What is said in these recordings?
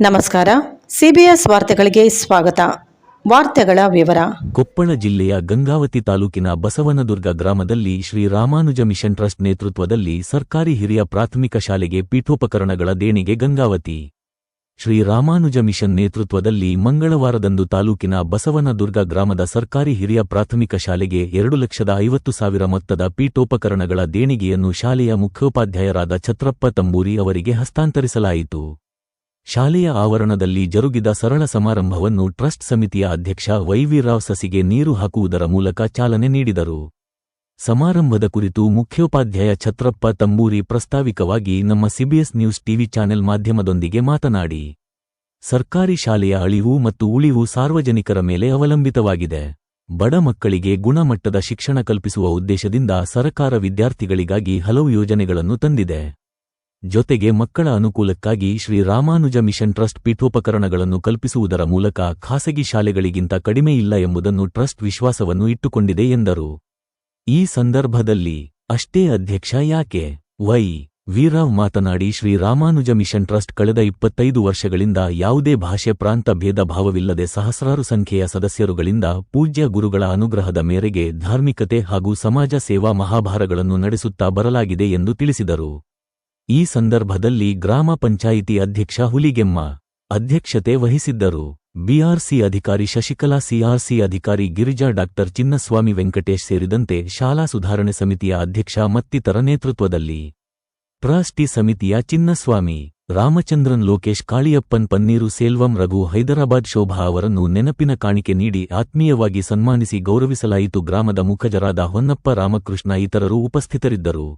ನಮಸ್ಕಾರ. ಸಿಬಿಎಸ್ ವಾರ್ತೆಗಳಿಗೆ ಸ್ವಾಗತ. ವಾರ್ತೆಗಳ ವಿವರ. ಕೊಪ್ಪಳ ಜಿಲ್ಲೆಯ ಗಂಗಾವತಿ ತಾಲೂಕಿನ ಬಸವನದುರ್ಗ ಗ್ರಾಮದಲ್ಲಿ ಶ್ರೀ ರಾಮಾನುಜ ಮಿಷನ್ ಟ್ರಸ್ಟ್ ನೇತೃತ್ವದಲ್ಲಿ ಸರ್ಕಾರಿ ಹಿರಿಯ ಪ್ರಾಥಮಿಕ ಶಾಲೆಗೆ ಪೀಠೋಪಕರಣಗಳ ದೇಣಿಗೆ ಗಂಗಾವತಿ. ಶ್ರೀ ರಾಮಾನುಜ ಮಿಷನ್ ನೇತೃತ್ವದಲ್ಲಿ ಮಂಗಳವಾರದಂದು ತಾಲೂಕಿನ ಬಸವನದುರ್ಗ ಗ್ರಾಮದ ಸರ್ಕಾರಿ ಹಿರಿಯ ಪ್ರಾಥಮಿಕ ಶಾಲೆಗೆ ಎರಡು ಲಕ್ಷದ ಐವತ್ತು ಸಾವಿರ ಮೊತ್ತದ ಪೀಠೋಪಕರಣಗಳ ದೇಣಿಗೆಯನ್ನು ಶಾಲೆಯ ಮುಖ್ಯೋಪಾಧ್ಯಾಯರಾದ ಛತ್ರಪ್ಪ ತಂಬೂರಿ ಅವರಿಗೆ ಹಸ್ತಾಂತರಿಸಲಾಯಿತು. ಶಾಲೆಯ ಆವರಣದಲ್ಲಿ ಜರುಗಿದ ಸರಳ ಸಮಾರಂಭವನ್ನು ಟ್ರಸ್ಟ್ ಸಮಿತಿಯ ಅಧ್ಯಕ್ಷ ವೈವಿರಾವ್ ಸಸಿಗೆ ನೀರು ಹಾಕುವುದರ ಮೂಲಕ ಚಾಲನೆ ನೀಡಿದರು. ಸಮಾರಂಭದ ಕುರಿತು ಮುಖ್ಯೋಪಾಧ್ಯಾಯ ಛತ್ರಪ್ಪ ತಂಬೂರಿ ಪ್ರಸ್ತಾವಿಕವಾಗಿ ನಮ್ಮ ಸಿಬಿಎಸ್ ನ್ಯೂಸ್ ಟಿವಿ ಚಾನೆಲ್ ಮಾಧ್ಯಮದೊಂದಿಗೆ ಮಾತನಾಡಿ, ಸರ್ಕಾರಿ ಶಾಲೆಯ ಅಳಿವು ಮತ್ತು ಉಳಿವು ಸಾರ್ವಜನಿಕರ ಮೇಲೆ ಅವಲಂಬಿತವಾಗಿದೆ. ಬಡ ಮಕ್ಕಳಿಗೆ ಗುಣಮಟ್ಟದ ಶಿಕ್ಷಣ ಕಲ್ಪಿಸುವ ಉದ್ದೇಶದಿಂದ ಸರಕಾರ ವಿದ್ಯಾರ್ಥಿಗಳಿಗಾಗಿ ಹಲವು ಯೋಜನೆಗಳನ್ನು ತಂದಿದೆ. ಜೊತೆಗೆ ಮಕ್ಕಳ ಅನುಕೂಲಕ್ಕಾಗಿ ಶ್ರೀ ರಾಮಾನುಜ ಮಿಷನ್ ಟ್ರಸ್ಟ್ ಪೀಠೋಪಕರಣಗಳನ್ನು ಕಲ್ಪಿಸುವುದರ ಮೂಲಕ ಖಾಸಗಿ ಶಾಲೆಗಳಿಗಿಂತ ಕಡಿಮೆ ಇಲ್ಲ ಎಂಬುದನ್ನು ಟ್ರಸ್ಟ್ ವಿಶ್ವಾಸವನ್ನು ಇಟ್ಟುಕೊಂಡಿದೆ ಎಂದರು. ಈ ಸಂದರ್ಭದಲ್ಲಿ ಅಷ್ಟೇ ಅಧ್ಯಕ್ಷ ಯಾಕೆ? ವೈ. ವೀರಾವ್ ಮಾತನಾಡಿ, ಶ್ರೀ ರಾಮಾನುಜ ಮಿಷನ್ ಟ್ರಸ್ಟ್ ಕಳೆದ ಇಪ್ಪತ್ತೈದು ವರ್ಷಗಳಿಂದ ಯಾವುದೇ ಭಾಷೆ ಪ್ರಾಂತ ಭೇದ ಭಾವವಿಲ್ಲದೆ ಸಹಸ್ರಾರು ಸಂಖ್ಯೆಯ ಸದಸ್ಯರುಗಳಿಂದ ಪೂಜ್ಯ ಗುರುಗಳ ಅನುಗ್ರಹದ ಮೇರೆಗೆ ಧಾರ್ಮಿಕತೆ ಹಾಗೂ ಸಮಾಜ ಸೇವಾ ಮಹಾಭಾರಗಳನ್ನು ನಡೆಸುತ್ತಾ ಬರಲಾಗಿದೆ ಎಂದು ತಿಳಿಸಿದರು. ಈ ಸಂದರ್ಭದಲ್ಲಿ ಗ್ರಾಮ ಪಂಚಾಯಿತಿ ಅಧ್ಯಕ್ಷ ಹುಲಿಗೆಮ್ಮ ಅಧ್ಯಕ್ಷತೆ ವಹಿಸಿದ್ದರು. ಬಿಆರ್ಸಿ ಅಧಿಕಾರಿ ಶಶಿಕಲಾ, ಸಿಆರ್ಸಿ ಅಧಿಕಾರಿ ಗಿರಿಜಾ, ಡಾಕ್ಟರ್ ಚಿನ್ನಸ್ವಾಮಿ ವೆಂಕಟೇಶ್ ಸೇರಿದಂತೆ ಶಾಲಾ ಸುಧಾರಣೆ ಸಮಿತಿಯ ಅಧ್ಯಕ್ಷ ಮತ್ತಿತರ ನೇತೃತ್ವದಲ್ಲಿ. ಟ್ರಸ್ಟಿ ಸಮಿತಿಯ ಚಿನ್ನಸ್ವಾಮಿ ರಾಮಚಂದ್ರನ್, ಲೋಕೇಶ್ ಕಾಳಿಯಪ್ಪನ್, ಪನ್ನೀರು ಸೇಲ್ವಂ, ರಘು ಹೈದರಾಬಾದ್ ಶೋಭಾ ಅವರನ್ನು ನೆನಪಿನ ಕಾಣಿಕೆ ನೀಡಿ ಆತ್ಮೀಯವಾಗಿ ಸನ್ಮಾನಿಸಿ ಗೌರವಿಸಲಾಯಿತು. ಗ್ರಾಮದ ಮುಖಜರಾದ ಹೊನ್ನಪ್ಪ ರಾಮಕೃಷ್ಣ, ಇತರರು ಉಪಸ್ಥಿತರಿದ್ದರು.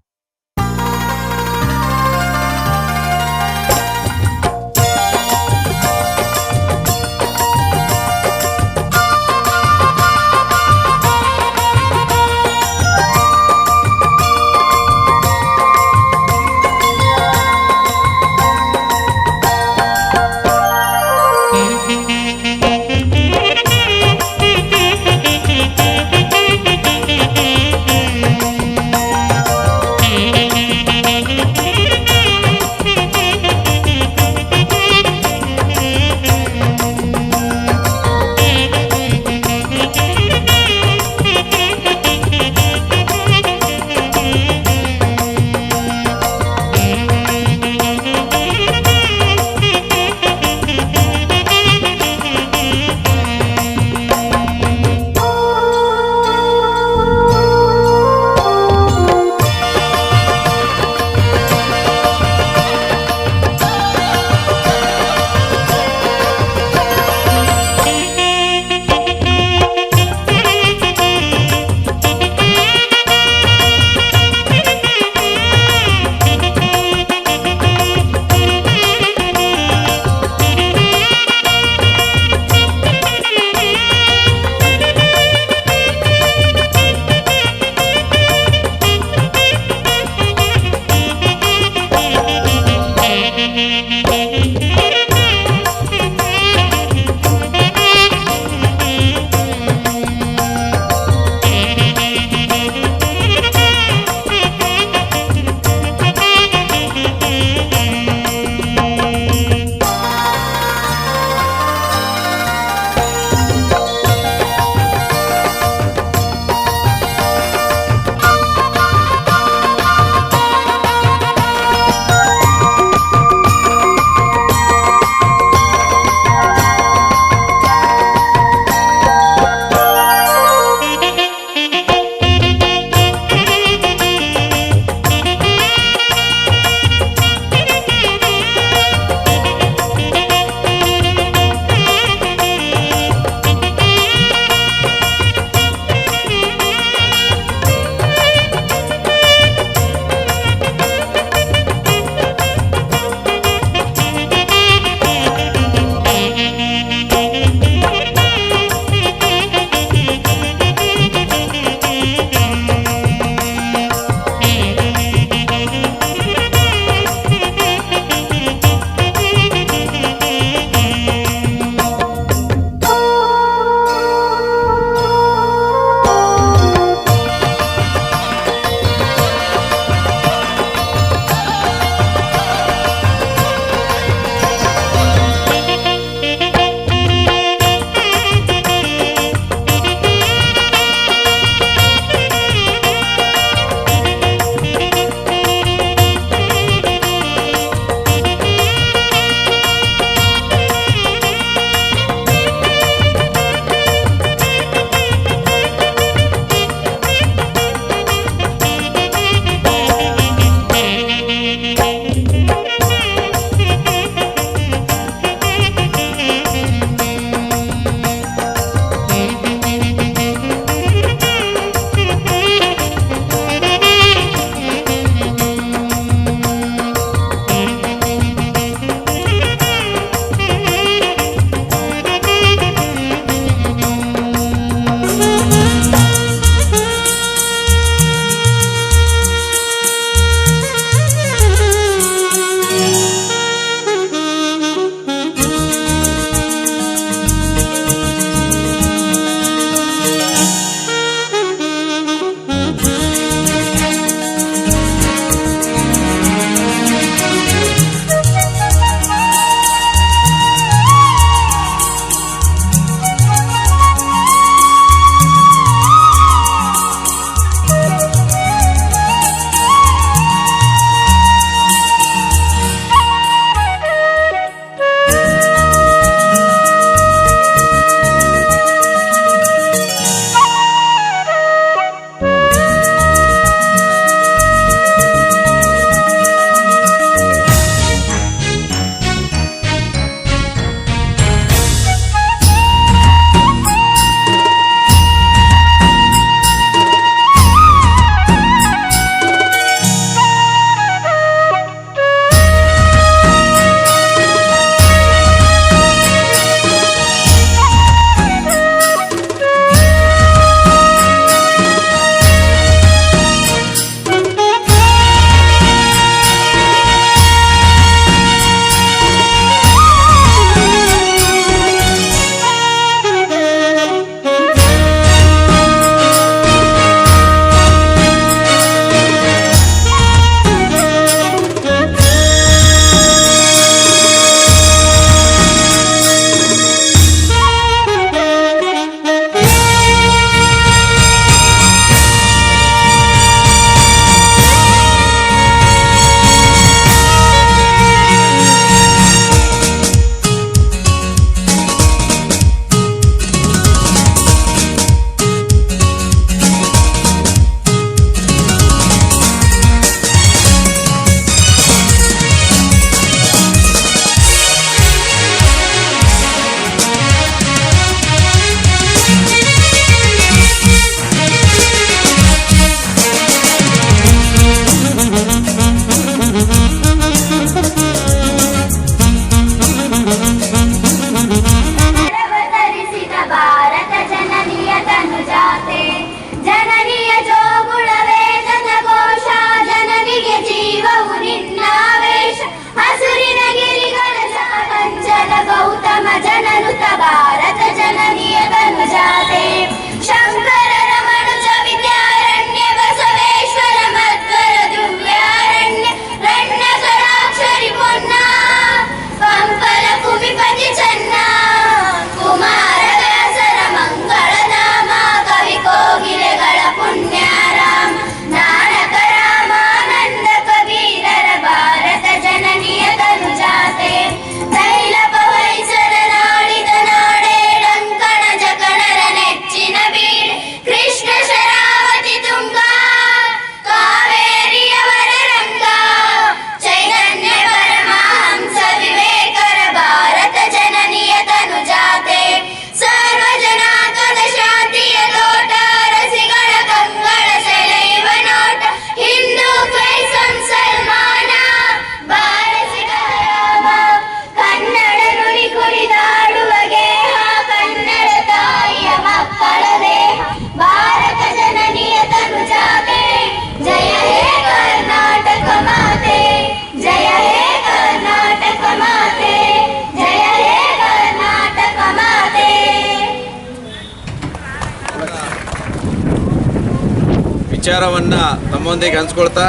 ವಿಚಾರವನ್ನ ತಮ್ಮೊಂದಿಗೆ ಹಂಚ್ಕೊಳ್ತಾ.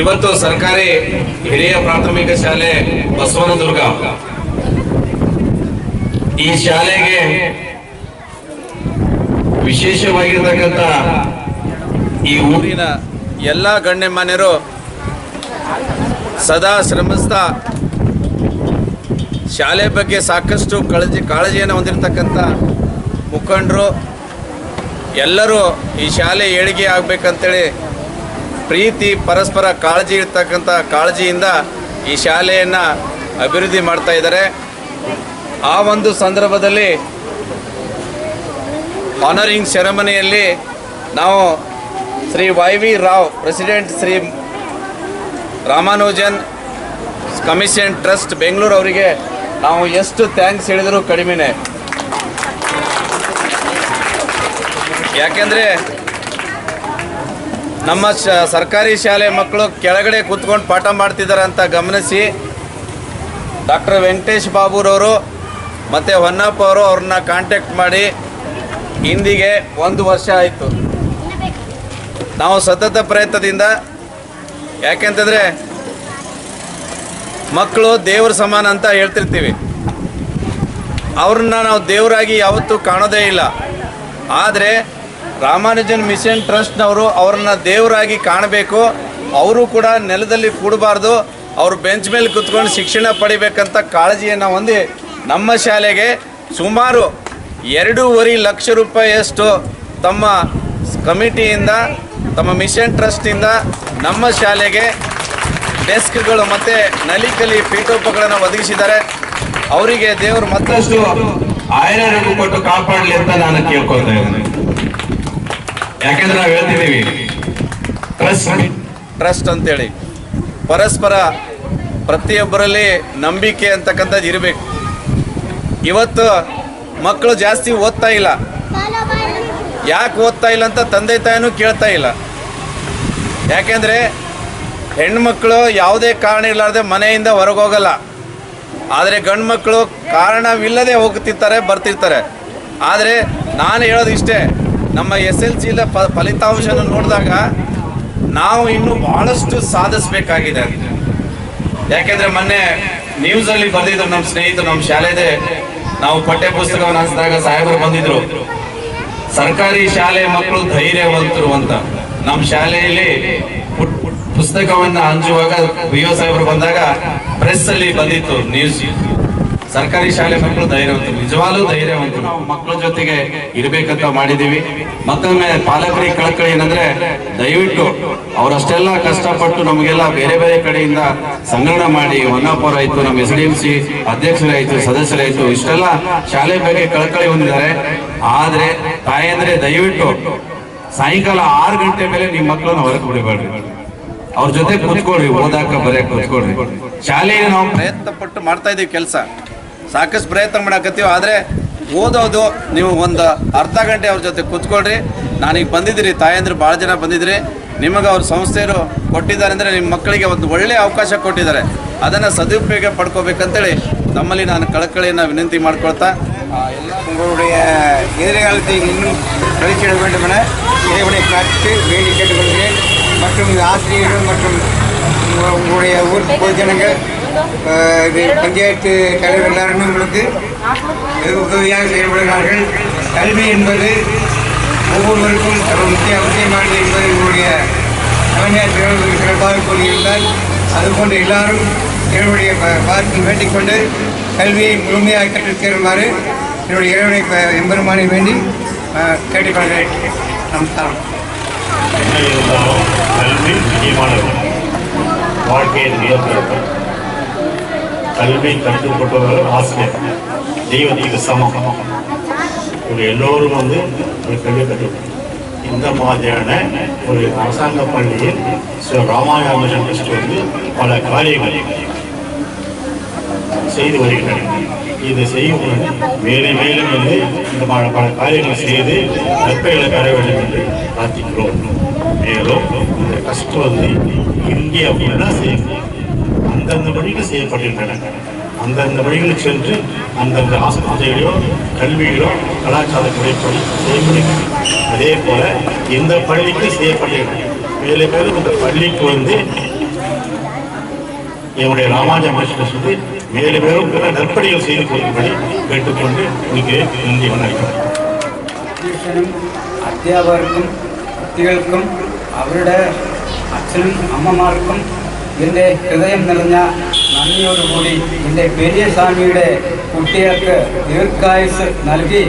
ಇವತ್ತು ಸರ್ಕಾರಿ ಹಿರಿಯ ಪ್ರಾಥಮಿಕ ಶಾಲೆ ಬಸವನದುರ್ಗ ಈ ಶಾಲೆಗೆ ವಿಶೇಷವಾಗಿರ್ತಕ್ಕಂಥ ಈ ಊರಿನ ಎಲ್ಲ ಗಣ್ಯಮಾನ್ಯರು ಸದಾ ಶ್ರಮಿಸ್ತಾ ಶಾಲೆ ಬಗ್ಗೆ ಸಾಕಷ್ಟು ಕಾಳಜಿ ಕಾಳಜಿಯನ್ನು ಹೊಂದಿರತಕ್ಕಂಥ ಮುಖಂಡರು, ಎಲ್ಲರೂ ಈ ಶಾಲೆ ಏಳಿಗೆ ಆಗಬೇಕಂತೇಳಿ ಪ್ರೀತಿ, ಪರಸ್ಪರ ಕಾಳಜಿ ಇರ್ತಕ್ಕಂಥ ಕಾಳಜಿಯಿಂದ ಈ ಶಾಲೆಯನ್ನು ಅಭಿವೃದ್ಧಿ ಮಾಡ್ತಾ ಇದ್ದಾರೆ. ಆ ಒಂದು ಸಂದರ್ಭದಲ್ಲಿ ಆನರಿಂಗ್ ಸೆರೆಮನಿಯಲ್ಲಿ ನಾವು Shri Y V Rao president Shri Ramanujan commission trust Bengaluru ಅವರಿಗೆ ನಾವು ಎಷ್ಟು ಥ್ಯಾಂಕ್ಸ್ ಹೇಳಿದರೂ ಕಡಿಮೆನೇ. ಯಾಕೆಂದರೆ ನಮ್ಮ ಶ ಸರ್ಕಾರಿ ಶಾಲೆ ಮಕ್ಕಳು ಕೆಳಗಡೆ ಕೂತ್ಕೊಂಡು ಪಾಠ ಮಾಡ್ತಿದ್ದಾರೆ ಅಂತ ಗಮನಿಸಿ ಡಾಕ್ಟರ್ ವೆಂಕಟೇಶ್ ಬಾಬುರವರು ಮತ್ತು ಹೊನ್ನಪ್ಪ ಅವರು ಅವ್ರನ್ನ ಕಾಂಟ್ಯಾಕ್ಟ್ ಮಾಡಿ ಇಂದಿಗೆ ಒಂದು ವರ್ಷ ಆಯಿತು. ನಾವು ಸತತ ಪ್ರಯತ್ನದಿಂದ ಯಾಕೆಂತಂದರೆ ಮಕ್ಕಳು ದೇವ್ರ ಸಮಾನ ಅಂತ ಹೇಳ್ತಿರ್ತೀವಿ. ಅವ್ರನ್ನ ನಾವು ದೇವರಾಗಿ ಯಾವತ್ತೂ ಕಾಣೋದೇ ಇಲ್ಲ. ಆದರೆ ರಾಮಾನುಜನ್ ಮಿಷನ್ ಟ್ರಸ್ಟ್ನವರು ಅವ್ರನ್ನ ದೇವರಾಗಿ ಕಾಣಬೇಕು. ಅವರು ಕೂಡ ನೆಲದಲ್ಲಿ ಕೂಡಬಾರ್ದು. ಅವರು ಬೆಂಚ್ ಮೇಲೆ ಕುತ್ಕೊಂಡು ಶಿಕ್ಷಣ ಪಡಿಬೇಕಂತ ಕಾಳಜಿಯನ್ನು ಹೊಂದಿ ನಮ್ಮ ಶಾಲೆಗೆ ಸುಮಾರು ಎರಡೂವರೆ ಲಕ್ಷ ರೂಪಾಯಿಯಷ್ಟು ತಮ್ಮ ಕಮಿಟಿಯಿಂದ, ತಮ್ಮ ಮಿಷನ್ ಟ್ರಸ್ಟಿಂದ ನಮ್ಮ ಶಾಲೆಗೆ ಡೆಸ್ಕ್ಗಳು ಮತ್ತೆ ನಲಿಕಲಿ ಪೀಠೋಪಕರಣ ಒದಗಿಸಿದ್ದಾರೆ. ಅವರಿಗೆ ದೇವರು ಮತ್ತಷ್ಟು ಆಯರರಿಗೂ ಕೊಟ್ಟು ಕಾಪಾಡಲಿ ಅಂತ ನಾನು ಕೇಳ್ಕೊಳ್ತಾ ಇದ್ದೇನೆ. ಯಾಕೆಂದ್ರೆ ನಾವು ಹೇಳ್ತಿದ್ದೀವಿ ಟ್ರಸ್ಟ್ ಟ್ರಸ್ಟ್ ಅಂತೇಳಿ. ಪರಸ್ಪರ ಪ್ರತಿಯೊಬ್ಬರಲ್ಲಿ ನಂಬಿಕೆ ಅಂತಕ್ಕಂಥದ್ದು ಇರಬೇಕು. ಇವತ್ತು ಮಕ್ಕಳು ಜಾಸ್ತಿ ಓದ್ತಾ ಇಲ್ಲ. ಯಾಕೆ ಓದ್ತಾ ಇಲ್ಲ ಅಂತ ತಂದೆ ತಾಯಿನೂ ಕೇಳ್ತಾ ಇಲ್ಲ. ಯಾಕೆಂದರೆ ಹೆಣ್ಮಕ್ಳು ಯಾವುದೇ ಕಾರಣ ಇರಲಾರ್ದೆ ಮನೆಯಿಂದ ಹೊರಗೆ ಹೋಗಲ್ಲ. ಆದರೆ ಗಂಡು ಮಕ್ಕಳು ಕಾರಣವಿಲ್ಲದೆ ಹೋಗ್ತಿರ್ತಾರೆ, ಬರ್ತಿರ್ತಾರೆ. ಆದರೆ ನಾನು ಹೇಳೋದು ಇಷ್ಟೇ, ನಮ್ಮ ಎಸ್ ಎಲ್ ಸಿಲ ಪ, ಫಲಿತಾಂಶನ ನೋಡಿದಾಗ ನಾವು ಇನ್ನೂ ಭಾಳಷ್ಟು ಸಾಧಿಸಬೇಕಾಗಿದೆ. ಯಾಕೆಂದರೆ ಮೊನ್ನೆ ನ್ಯೂಸಲ್ಲಿ ಬಂದಿದ್ರು ನಮ್ಮ ಸ್ನೇಹಿತರು, ನಮ್ಮ ಶಾಲೆದೇ ನಾವು ಪಠ್ಯ ಪುಸ್ತಕವನ್ನು ಹಂಚಿದಾಗ ಸಾಹೇಬರು ಬಂದಿದ್ರು. ಸರ್ಕಾರಿ ಶಾಲೆ ಮಕ್ಕಳು ಧೈರ್ಯವಂತರು ಅಂತ. ನಮ್ಮ ಶಾಲೆಯಲ್ಲಿ ಪುಸ್ತಕವನ್ನ ಹಂಚುವಾಗ ಬಿ ಒ ಸಾಹೇಬರು ಬಂದಾಗ ಪ್ರೆಸ್ ಅಲ್ಲಿ ಬಂದಿತ್ತು ನ್ಯೂಸ್ ಸರ್ಕಾರಿ ಶಾಲೆ ಮಕ್ಕಳು ಧೈರ್ಯವಂತರು, ನಿಜವಾಗ್ಲೂ ಧೈರ್ಯವಂತರು. ನಾವು ಮಕ್ಕಳ ಜೊತೆಗೆ ಇರಬೇಕಂತ ಮಾಡಿದೀವಿ ಮತ್ತೊಮ್ಮೆ ಪಾಲಕರಿಗೆ ಕಳಕಳಿ ಏನಂದ್ರೆ, ದಯವಿಟ್ಟು ಅವರಷ್ಟೆಲ್ಲ ಕಷ್ಟಪಟ್ಟು ನಮಗೆಲ್ಲ ಬೇರೆ ಬೇರೆ ಕಡೆಯಿಂದ ಸಂಗ್ರಹಣ ಮಾಡಿ ಹೊನ್ನಾಪುರ ಆಯ್ತು, ನಮ್ಮ ಎಸ್ ಡಿ ಎಂ ಸಿ ಅಧ್ಯಕ್ಷರಾಯ್ತು ಸದಸ್ಯರಾಯ್ತು ಇಷ್ಟೆಲ್ಲ ಶಾಲೆ ಬಗ್ಗೆ ಕಳಕಳಿ ಹೊಂದಿದ್ದಾರೆ. ಆದ್ರೆ ತಾಯಂದ್ರೆ ದಯವಿಟ್ಟು ಸಾಯಂಕಾಲ ಆರು ಗಂಟೆ ಮೇಲೆ ನಿಮ್ಮ ಮಕ್ಕಳನ್ನ ಹೊರಗೆ ಬಿಡಬೇಡ್ರಿ. ಅವ್ರ ಜೊತೆ ಕೂತ್ಕೊಳ್ರಿ ಓದಾಕ ಬರೆಯಕ್ ಕೂತ್ಕೊಳ್ರಿ ಶಾಲೆಗೆ ನಾವು ಪ್ರಯತ್ನ ಪಟ್ಟು ಮಾಡ್ತಾ ಇದೀವಿ ಕೆಲಸ ಸಾಕಷ್ಟು ಪ್ರಯತ್ನ ಮಾಡಕತ್ತೀವಿ ಆದರೆ ಓದೋದು ನೀವು ಒಂದು ಅರ್ಧ ಗಂಟೆ ಅವ್ರ ಜೊತೆ ಕೂತ್ಕೊಳ್ರಿ ನಾನೀಗ ಬಂದಿದ್ದೀರಿ ತಾಯಂದ್ರು ಭಾಳ ಜನ ಬಂದಿದ್ದೀರಿ ನಿಮಗೆ ಅವ್ರ ಸಂಸ್ಥೆಯವರು ಕೊಟ್ಟಿದ್ದಾರೆ ಅಂದರೆ ನಿಮ್ಮ ಮಕ್ಕಳಿಗೆ ಒಂದು ಒಳ್ಳೆಯ ಅವಕಾಶ ಕೊಟ್ಟಿದ್ದಾರೆ ಅದನ್ನು ಸದುಪಯೋಗ ಪಡ್ಕೋಬೇಕಂತೇಳಿ ತಮ್ಮಲ್ಲಿ ನಾನು ಕಳಕಳಿಯನ್ನು ವಿನಂತಿ ಮಾಡ್ಕೊಳ್ತಾ ಆ, ಎಲ್ಲ உங்களுடைய எதிர்காலத்தை இன்னும் கழிச்சிட வேண்டும் என இறைவனை பிரார்த்தித்து வேண்டி கேட்டுக்கொள்கிறேன் மற்றும் இந்த ஆசிரியர்கள் மற்றும் உங்களுடைய ஊர் பொதுஜனங்கள் இது பஞ்சாயத்து தலைவர் எல்லாருமே உங்களுக்கு வெகு உதவியாக செயல்படுகிறார்கள். கல்வி என்பது ஒவ்வொருவருக்கும் ஒரு முக்கிய அவசியமானது என்பது உங்களுடைய கலைஞர்கள் சிறப்பாக கூறியிருந்தால் அதுபோன்று எல்லாரும் இறைவனுடைய பார்த்து வேண்டிக் கொண்டு கல்வியை முழுமையாக கற்றுத் என்னுடைய இறைவனை எம்பெருமானை வேண்டி கேட்டுக்கொள்கிறேன். நமஸ்காரம். என்ன இருந்தாலும் கல்வி முக்கியமானது. வாழ்க்கையின் மிகப்பிறப்பு கல்வி கற்றுக்கொண்டவர்கள் ஆசிரியர். தெய்வத்துக்கு சமம். இவங்க எல்லோரும் வந்து ஒரு கல்வி கற்றுக்கணும் இந்த மாதிரியான ஒரு அரசாங்க பள்ளியில் ஸ்ரீ ராமாயணம் ட்ரஸ்ட் வந்து பல காரியங்களை செய்து வருகின்றன. இது செய்யும் மேலும் மேலும் வந்து இந்த பல பல காரியங்களை செய்து நற்பெயர்களை பெற வேண்டும் என்று பிரார்த்திக்கிறோம். மேலும் இந்த கஷ்டம் கஷ்டவதி இந்தியாவில் தான் செய்யணும் அந்தந்த வழிகள் செய்யப்பட்டிருக்கிறாங்க அந்தந்த வழிகளுக்கு சென்று அந்தந்த ஆஸ்பத்திரிகளோ கல்வியிலோ கலாச்சார முறைப்படி செய்யப்படுகிறது அதே போல் இந்த பள்ளிக்கு செய்யப்படுகிறது. வேலை பேர் இந்த பள்ளிக்கு வந்து என்னுடைய ராமாஜா மாஸ்டர் சொல்லி மேலும் மேலும் பிற நற்பணிகள் செய்து கொள்ளும்படி கேட்டுக்கொண்டு இங்கே நன்றி வணக்கம் அத்தியாபருக்கும் குட்டிகளுக்கும் അവരുടെ അച്ഛനും അമ്മമാർക്കും എന്റെ ഹൃദയം നിറഞ്ഞ നന്ദിയോടുകൂടി എന്റെ പെരിയസ്വാമിയുടെ കുട്ടികൾക്ക് ദീർഘായുസ് നൽകി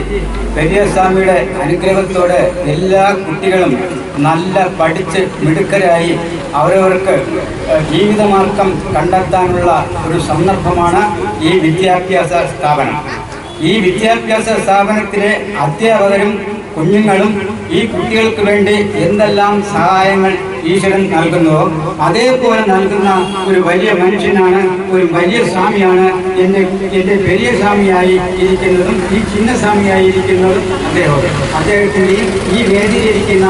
പെരിയസ്വാമിയുടെ അനുഗ്രഹത്തോടെ എല്ലാ കുട്ടികളും നല്ല പഠിച്ച് മിടുക്കരായി അവരവർക്ക് ജീവിതമാർഗം കണ്ടെത്താനുള്ള ഒരു സന്ദർഭമാണ് ഈ വിദ്യാഭ്യാസ സ്ഥാപനം. ഈ വിദ്യാഭ്യാസ സ്ഥാപനത്തിലെ അധ്യാപകരും കുഞ്ഞുങ്ങളും ഈ കുട്ടികൾക്ക് വേണ്ടി എന്തെല്ലാം സഹായങ്ങൾ ഈശ്വരൻ നൽകുന്നുവോ അതേപോലെ നൽകുന്ന ഒരു വലിയ മനുഷ്യനാണ് ഒരു വലിയ സ്വാമിയാണ്. എന്റെ എന്റെ വലിയ സ്വാമിയായി ഇരിക്കുന്നതും ഈ ചിന്ന സ്വാമിയായി ഇരിക്കുന്നതും അദ്ദേഹം. അദ്ദേഹത്തിന്റെയും ഈ വേദിയിലിരിക്കുന്ന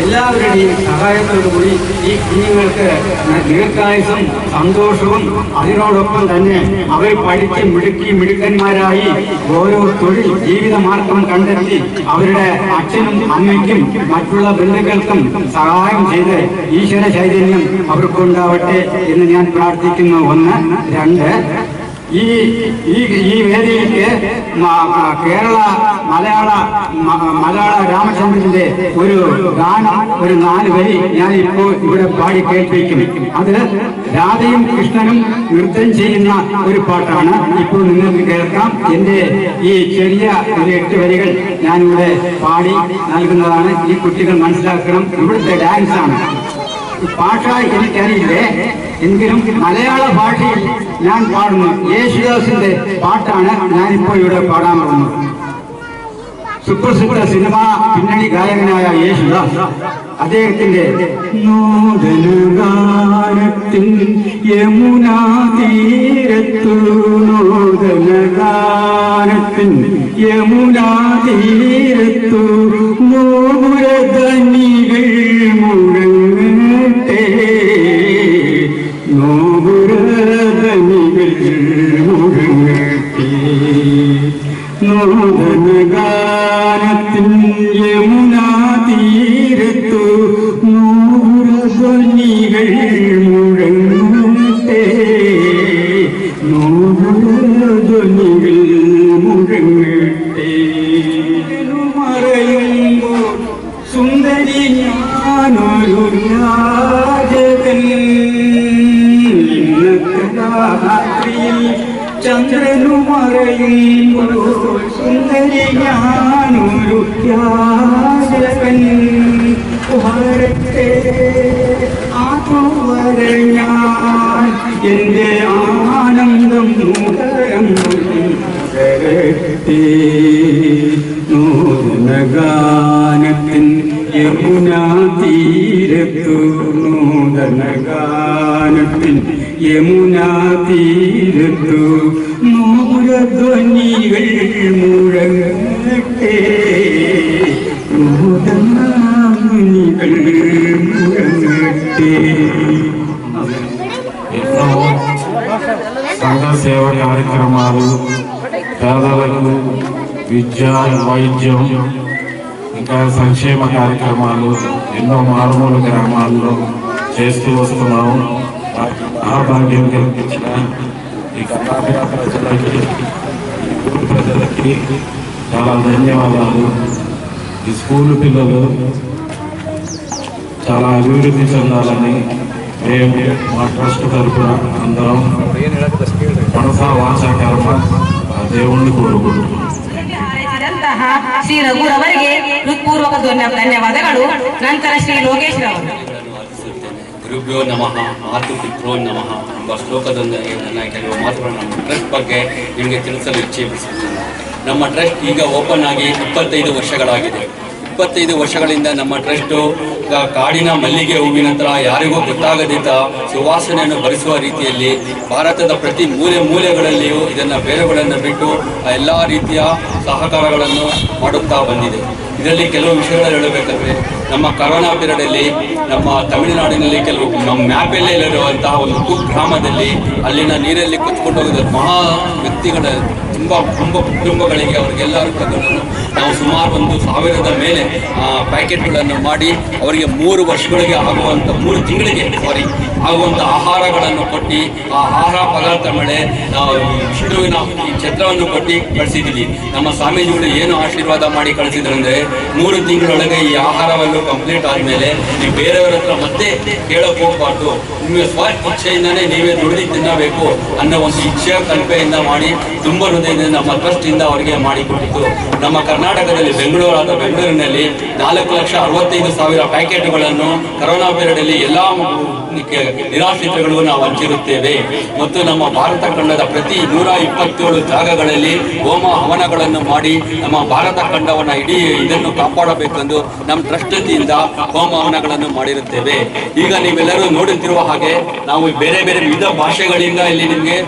എല്ലാവരുടെയും സഹായത്തോടുകൂടി ഈ കുഞ്ഞുങ്ങൾക്ക് ദീർഘായുസും സന്തോഷവും അതിനോടൊപ്പം തന്നെ അവർ പഠിച്ച് മിടുക്കി മിടുക്കന്മാരായി ഓരോ തൊഴിൽ ജീവിത മാർഗം കണ്ടെത്തി അവരുടെ അച്ഛനും അമ്മയ്ക്കും മറ്റുള്ള ബന്ധുക്കൾക്കും സഹായം ചെയ്ത് ഈശ്വര ചൈതന്യം അവർക്കുണ്ടാവട്ടെ എന്ന് ഞാൻ പ്രാർത്ഥിക്കുന്നു ഒന്ന് രണ്ട്. ഈ ഈ ഈ വേദിയിലേക്ക് കേരള മലയാള മലയാള രാമചന്ദ്രന്റെ ഒരു ഗാനം ഒരു നാല് വരി ഞാൻ ഇപ്പോൾ ഇവിടെ പാടി കേൾപ്പിക്കും. അത് രാധയും കൃഷ്ണനും നൃത്തം ചെയ്യുന്ന ഒരു പാട്ടാണ്. ഇപ്പോൾ നിങ്ങൾക്ക് കേൾക്കാം. എന്റെ ഈ ചെറിയ ഒരു എട്ട് വരികൾ ഞാനിവിടെ പാടി നൽകുന്നതാണ്. ഈ കുട്ടികൾ മനസ്സിലാക്കണം. ഇവിടുത്തെ ഡാൻസ് ആണ് ഭാഷ എനിക്കറിയില്ലേ എങ്കിലും മലയാള ഭാഷയിൽ ഞാൻ പാടുന്നു യേശുദാസിന്റെ പാട്ടാണ് ഞാനിപ്പോൾ ഇവിടെ പാടാൻ പോകുന്നത് സുപ്രസിദ്ധ സിനിമ പിന്നണി ഗായകനായ യേശുദാസ് അദ്ദേഹത്തിന്റെ നൂതന ഗാനത്തിൻ യമുനാ തീരത്തു നൂതന ഗാനത്തിൻ യമുനാ തീരത്തു മോഹുരധനികൾ മുഴങ്ങട്ടെ ഗാനത്തിൻ യമുന തീരത്തു നൂതന ഗാനത്തിൻ യമുനാ തീരത്തു നൂരധ്വനികൾ മുഴങ്ങട്ടെ. നൂതനാധുനികൾ മുഴങ്ങട്ടെ. സംഘസേവ ಸೇವಾ ಕಾರ್ಯಕ್ರಮ ದಾದಾಲೂ ವಿದ್ಯಾ ఇంకా సంక్షేమ కార్యక్రమాలు ఎన్నో మారుమూల గ్రామాల్లో చేస్తూ వస్తున్నాము. ఆ భాగ్యం కల్పించిన ఈ కర్ణాటక ప్రజలకి ప్రజలకి చాలా ధన్యవాదాలు. ఈ స్కూలు పిల్లలు చాలా అభివృద్ధి చెందాలని మేము మా ట్రస్ట్ తరఫున అందరం మనసా వాచా కర్మ ఆ దేవుణ్ణి కోరుకుంటున్నాం. ಹಾರೈಸಿದಂತಹ ಶ್ರೀ ರಘುರವರಿಗೆ ಹೃತ್ಪೂರ್ವಕ ಧನ್ಯವಾದಗಳು. ನಂತರ ಶ್ರೀ ಲೋಕೇಶ್ ಗುರುಭ್ಯೋ ನಮಃ, ಮಾತು ಪಿತ್ರೋ ನಮಃ ಎಂಬ ಶ್ಲೋಕದೊಂದಿಗೆ ನನ್ನ ಕೆಲವು ಮಾತುಗಳನ್ನು ಟ್ರಸ್ಟ್ ಬಗ್ಗೆ ನಿಮಗೆ ತಿಳಿಸಲು ಇಚ್ಛೆ ನಮ್ಮ ಟ್ರಸ್ಟ್ ಈಗ ಓಪನ್ ಆಗಿ ಇಪ್ಪತ್ತೈದು ವರ್ಷಗಳಾಗಿದೆ. ಇಪ್ಪತ್ತೈದು ವರ್ಷಗಳಿಂದ ನಮ್ಮ ಟ್ರಸ್ಟು ಕಾಡಿನ ಮಲ್ಲಿಗೆ ಹೂವಿನ ಯಾರಿಗೂ ಗೊತ್ತಾಗದಿದ್ದ ಸುವಾಸನೆಯನ್ನು ಭರಿಸುವ ರೀತಿಯಲ್ಲಿ ಭಾರತದ ಪ್ರತಿ ಮೂಲೆ ಮೂಲೆಗಳಲ್ಲಿಯೂ ಇದನ್ನು ಬೇರುಗಳನ್ನು ಬಿಟ್ಟು ಎಲ್ಲ ರೀತಿಯ ಸಹಕಾರಗಳನ್ನು ಮಾಡುತ್ತಾ ಬಂದಿದೆ. ಇದರಲ್ಲಿ ಕೆಲವು ವಿಷಯಗಳು ಹೇಳಬೇಕಂದ್ರೆ, ನಮ್ಮ ಕರೋನಾ ಪೀರಿಯಡಲ್ಲಿ ನಮ್ಮ ತಮಿಳುನಾಡಿನಲ್ಲಿ ಕೆಲವು ನಮ್ಮ ಮ್ಯಾಪಲ್ಲೇ ಒಂದು ಕುಗ್ರಾಮದಲ್ಲಿ ಅಲ್ಲಿನ ನೀರಲ್ಲಿ ಕುತ್ಕೊಂಡು ಹೋಗಿದ ಮಹಾ ವ್ಯಕ್ತಿಗಳ ತುಂಬ ಕುಟುಂಬ ಕುಟುಂಬಗಳಿಗೆ ಅವರಿಗೆಲ್ಲರೂ ತಗೊಂಡು ನಾವು ಸುಮಾರು ಒಂದು ಸಾವಿರದ ಮೇಲೆ ಪ್ಯಾಕೆಟ್ಗಳನ್ನು ಮಾಡಿ ಅವರಿಗೆ ಮೂರು ವರ್ಷಗಳಿಗೆ ಆಗುವಂಥ ಮೂರು ತಿಂಗಳಿಗೆ ಸಾರಿ ಆಗುವಂಥ ಆಹಾರಗಳನ್ನು ಕೊಟ್ಟು, ಆ ಆಹಾರ ಪದಾರ್ಥ ಮೇಲೆ ನಾವು ವಿಷ್ಣುವಿನ ಛತ್ರವನ್ನು ಕೊಟ್ಟು ಕಳಿಸಿದ್ದೀವಿ ನಮ್ಮ ಸ್ವಾಮೀಜಿಗಳು ಏನು ಆಶೀರ್ವಾದ ಮಾಡಿ ಕಳಿಸಿದ್ರಂದ್ರೆ, ಮೂರು ತಿಂಗಳೊಳಗೆ ಈ ಆಹಾರವನ್ನು ಕಂಪ್ಲೀಟ್ ಆದಮೇಲೆ ನೀವು ಬೇರೆಯವರ ಹತ್ರ ಮತ್ತೆ ಕೇಳೋಕೆ ಹೋಗ್ಬಾರ್ದು. ನಿಮಗೆ ಸ್ವ ಇಚ್ಛೆಯಿಂದನೇ ನೀವೇ ದುಡಿದು ತಿನ್ನಬೇಕು ಅನ್ನೋ ಒಂದು ಇಚ್ಛೆ ಕಲ್ಪೆಯಿಂದ ಮಾಡಿ ತುಂಬ ನಮ್ಮ ಟ್ರಸ್ಟ್ ಇಂದ ಅವರಿಗೆ ಮಾಡಿಕೊಟ್ಟಿತ್ತು ನಮ್ಮ ಕರ್ನಾಟಕದಲ್ಲಿ ಬೆಂಗಳೂರಾದ ಬೆಂಗಳೂರಿನಲ್ಲಿ ನಾಲ್ಕು ಲಕ್ಷ ಅರವತ್ತೈದು ಸಾವಿರ ಪ್ಯಾಕೆಟ್ಗಳನ್ನು ಕರೋನಾ ಪೀರಿಯಡ್ ಅಲ್ಲಿ ಎಲ್ಲಾ ನಿರಾಶ್ರಿತಗಳು ನಾವು ಹಂಚಿರುತ್ತೇವೆ. ಮತ್ತು ನಮ್ಮ ಭಾರತ ಖಂಡದ ಪ್ರತಿ ನೂರ ಇಪ್ಪತ್ತೇಳು ಜಾಗಗಳಲ್ಲಿ ಹೋಮ ಹವನಗಳನ್ನು ಮಾಡಿ ನಮ್ಮ ಭಾರತ ಖಂಡವನ್ನು ಇಡೀ ಇದನ್ನು ಕಾಪಾಡಬೇಕೆಂದು ನಮ್ಮ ಟ್ರಸ್ಟ್ ಹೋಮ ಹವನಗಳನ್ನು ಮಾಡಿರುತ್ತೇವೆ. ಈಗ ನೀವೆಲ್ಲರೂ ನೋಡುತ್ತಿರುವ ಹಾಗೆ ನಾವು ಬೇರೆ ಬೇರೆ ವಿವಿಧ ಭಾಷೆಗಳಿಂದ ಇಲ್ಲಿ ನಿಮಗೆ